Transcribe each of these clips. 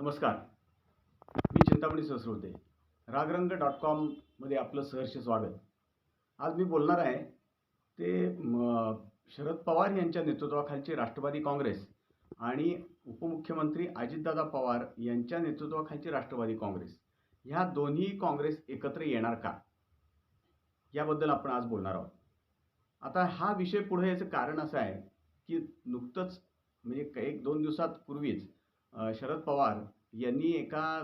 नमस्कार. मी चिंतामणी सहस्रोते. रागरंग डॉट कॉममध्ये आपलं सहर्ष स्वागत. आज मी बोलणार आहे ते शरद पवार यांच्या नेतृत्वाखालची राष्ट्रवादी काँग्रेस आणि उपमुख्यमंत्री अजितदादा पवार यांच्या नेतृत्वाखालची राष्ट्रवादी काँग्रेस. ह्या दोन्ही काँग्रेस एकत्र येणार का? याबद्दल आपण आज बोलणार आहोत. आता हा विषय पुढे याचं कारण असं आहे की नुकतंच म्हणजे एक दोन दिवसात पूर्वीच शरद पवार यांनी एका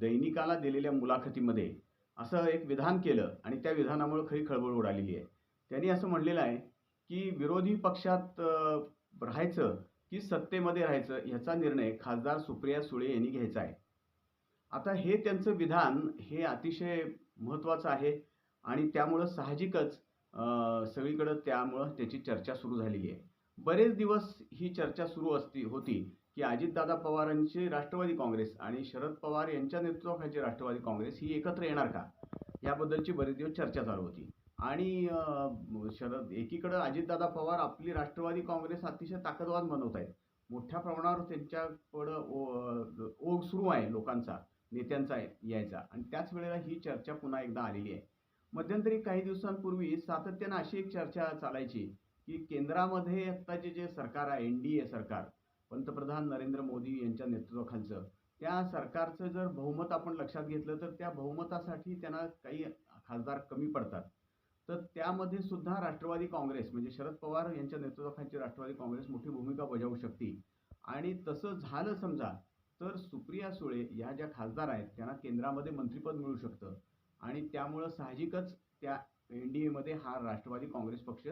दैनिकाला दिलेल्या मुलाखतीमध्ये असं एक विधान केलं आणि त्या विधानामुळे खरी खळबळ उडालेली आहे. त्यांनी असं म्हणलेलं आहे की विरोधी पक्षात राहायचं की सत्तेमध्ये राहायचं ह्याचा निर्णय खासदार सुप्रिया सुळे यांनी घ्यायचा आहे. आता हे त्यांचं विधान हे अतिशय महत्त्वाचं आहे आणि त्यामुळं साहजिकच सगळीकडं त्यामुळं त्याची चर्चा सुरू झालेली आहे. बरेच दिवस ही चर्चा सुरू असती होती. की अजितदादा पवारांची राष्ट्रवादी काँग्रेस आणि शरद पवार यांच्या नेतृत्वाखालची राष्ट्रवादी काँग्रेस ही एकत्र येणार का? याबद्दलची बरेच दिवस चर्चा चालू होती. आणि शरद एकीकडं अजितदादा पवार आपली राष्ट्रवादी काँग्रेस अतिशय ताकदवान बनवत आहेत. मोठ्या प्रमाणावर त्यांच्याकडं ओ- ओघ सुरू आहे लोकांचा नेत्यांचा यायचा. आणि त्याच वेळेला ही चर्चा पुन्हा एकदा आलेली आहे. मध्यंतरी काही दिवसांपूर्वी सातत्यानं अशी एक चर्चा चालायची की केंद्रामध्ये आत्ताचे जे सरकार आहे एन डी ए सरकार पंतप्रधान नरेंद्र मोदी यांच्या नेतृत्वाखालचं. त्या सरकारचं जर बहुमत आपण लक्षात घेतलं तर त्या बहुमतासाठी त्यांना काही खासदार कमी पडतात. तर त्यामध्ये सुद्धा राष्ट्रवादी काँग्रेस म्हणजे शरद पवार यांच्या नेतृत्वाखालची राष्ट्रवादी काँग्रेस मोठी भूमिका बजावू शकते. आणि तसं झालं समजा तर सुप्रिया सुळे या ज्या खासदार आहेत त्यांना केंद्रामध्ये मंत्रिपद मिळू शकतं. आणि त्यामुळं साहजिकच त्या एन डी एमध्ये हा राष्ट्रवादी काँग्रेस पक्ष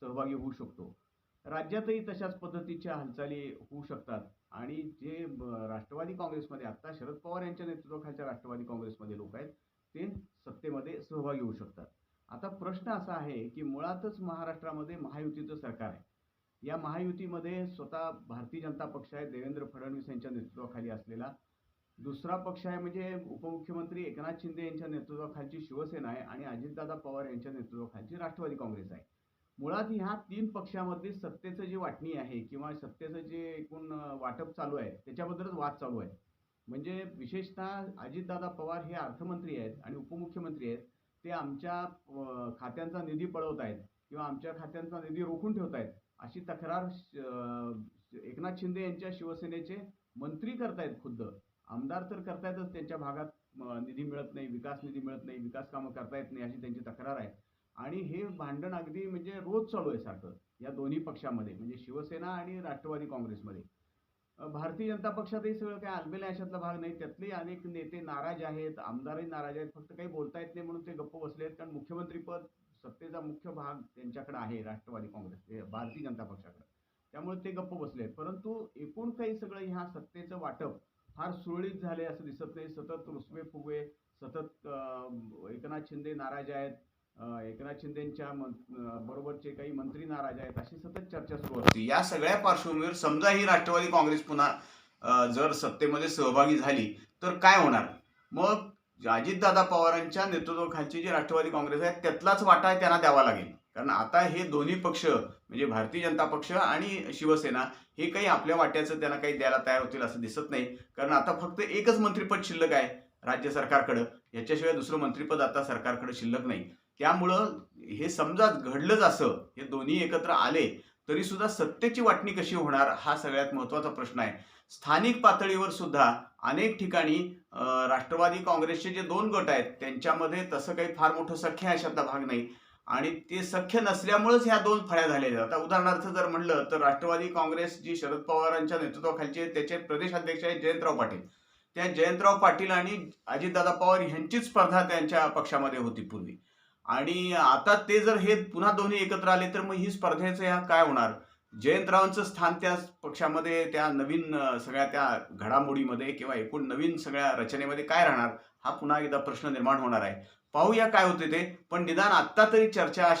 सहभागी होऊ शकतो. राज्यातही तशाच पद्धतीच्या हालचाली होऊ शकतात. आणि जे राष्ट्रवादी काँग्रेसमध्ये आत्ता शरद पवार यांच्या नेतृत्वाखालच्या राष्ट्रवादी काँग्रेसमध्ये लोक आहेत ते सत्तेमध्ये सहभागी होऊ शकतात. आता प्रश्न असा आहे की मुळातच महाराष्ट्रामध्ये महायुतीचं सरकार आहे. या महायुतीमध्ये स्वतः भारतीय जनता पक्ष आहे देवेंद्र फडणवीस यांच्या नेतृत्वाखाली असलेला. दुसरा पक्ष आहे म्हणजे उपमुख्यमंत्री एकनाथ शिंदे यांच्या नेतृत्वाखालची शिवसेना आहे आणि अजितदादा पवार यांच्या नेतृत्वाखालची राष्ट्रवादी काँग्रेस आहे. मुळात ह्या तीन पक्षामध्ये सत्तेचं जी वाटणी आहे किंवा सत्तेचं जे एकूण वाटप चालू आहे त्याच्याबद्दलच वाद चालू आहे. म्हणजे विशेषतः अजितदादा पवार हे अर्थमंत्री आहेत आणि उपमुख्यमंत्री आहेत. ते आमच्या खात्यांचा निधी पळवत आहेत किंवा आमच्या खात्यांचा निधी रोखून ठेवत आहेत अशी तक्रार एकनाथ शिंदे यांच्या शिवसेनेचे मंत्री करतायत खुद्द. आमदार तर करतायतच त्यांच्या भागात निधी मिळत नाही विकास निधी मिळत नाही विकास कामं करता येत नाही अशी त्यांची तक्रार आहे. आणि हे भांडण अगदी म्हणजे रोज चालू आहे सारखं या दोन्ही पक्षामध्ये म्हणजे शिवसेना आणि राष्ट्रवादी काँग्रेसमध्ये. भारतीय जनता पक्षातही सगळं काय आलबेल अशातला भाग नाही. त्यातले अनेक नेते नाराज आहेत आमदारही नाराज आहेत फक्त काही बोलता येत नाही म्हणून ते गप्प बसले आहेत. कारण मुख्यमंत्रीपद सत्तेचा मुख्य भाग त्यांच्याकडे आहे राष्ट्रवादी काँग्रेस हे भारतीय जनता पक्षाकडे. त्यामुळे ते गप्प बसले आहेत. परंतु एकूण काही सगळं ह्या सत्तेचं वाटप फार सुरळीत झाले असं दिसत नाही. सतत रुसवे फुगवे सतत एकनाथ शिंदे नाराज आहेत. एकनाथ शिंदेच्या बरोबरचे काही मंत्री नाराज आहेत अशी सतत चर्चा सुरू असते. या सगळ्या पार्श्वभूमीवर समजा ही राष्ट्रवादी काँग्रेस पुन्हा जर सत्तेमध्ये सहभागी झाली तर काय होणार? मग अजितदादा पवारांच्या नेतृत्वाखालची जी राष्ट्रवादी काँग्रेस आहे त्यातलाच वाटा त्यांना द्यावा लागेल. कारण आता हे दोन्ही पक्ष म्हणजे भारतीय जनता पक्ष आणि शिवसेना हे काही आपल्या वाट्याचं त्यांना काही द्यायला तयार होतील असं दिसत नाही. कारण आता फक्त एकच मंत्रिपद शिल्लक आहे राज्य सरकारकडं. याच्याशिवाय दुसरं मंत्रिपद आता सरकारकडे शिल्लक नाही. त्यामुळं हे समजा घडलंच असं हे दोन्ही एकत्र आले तरी सुद्धा सत्तेची वाटणी कशी होणार हा सगळ्यात महत्त्वाचा प्रश्न आहे. स्थानिक पातळीवर सुद्धा अनेक ठिकाणी राष्ट्रवादी काँग्रेसचे जे दोन गट आहेत त्यांच्यामध्ये तसं काही फार मोठं सख्य आहे अशातला भाग नाही. आणि ते सख्य नसल्यामुळेच ह्या दोन फळ्या झालेल्या आता उदाहरणार्थ जर म्हणलं तर राष्ट्रवादी काँग्रेस जी शरद पवारांच्या नेतृत्वाखालची त्याचे प्रदेशाध्यक्ष आहेत जयंतराव पाटील. त्या जयंतराव पाटील आणि अजितदादा पवार यांचीच स्पर्धा त्यांच्या पक्षामध्ये होती पूर्वी. आणि आता ते जर हे पुन्हा दोन्ही एकत्र आले तर मग ही स्पर्धेचं ह्या काय होणार? जयंतरावांचं स्थान त्या पक्षामध्ये त्या नवीन सगळ्या त्या घडामोडीमध्ये किंवा एकूण नवीन सगळ्या रचनेमध्ये काय राहणार? हा पुन्हा एकदा प्रश्न निर्माण होणार आहे. पाहूया काय होते ते. पण निदान आत्ता तरी चर्चा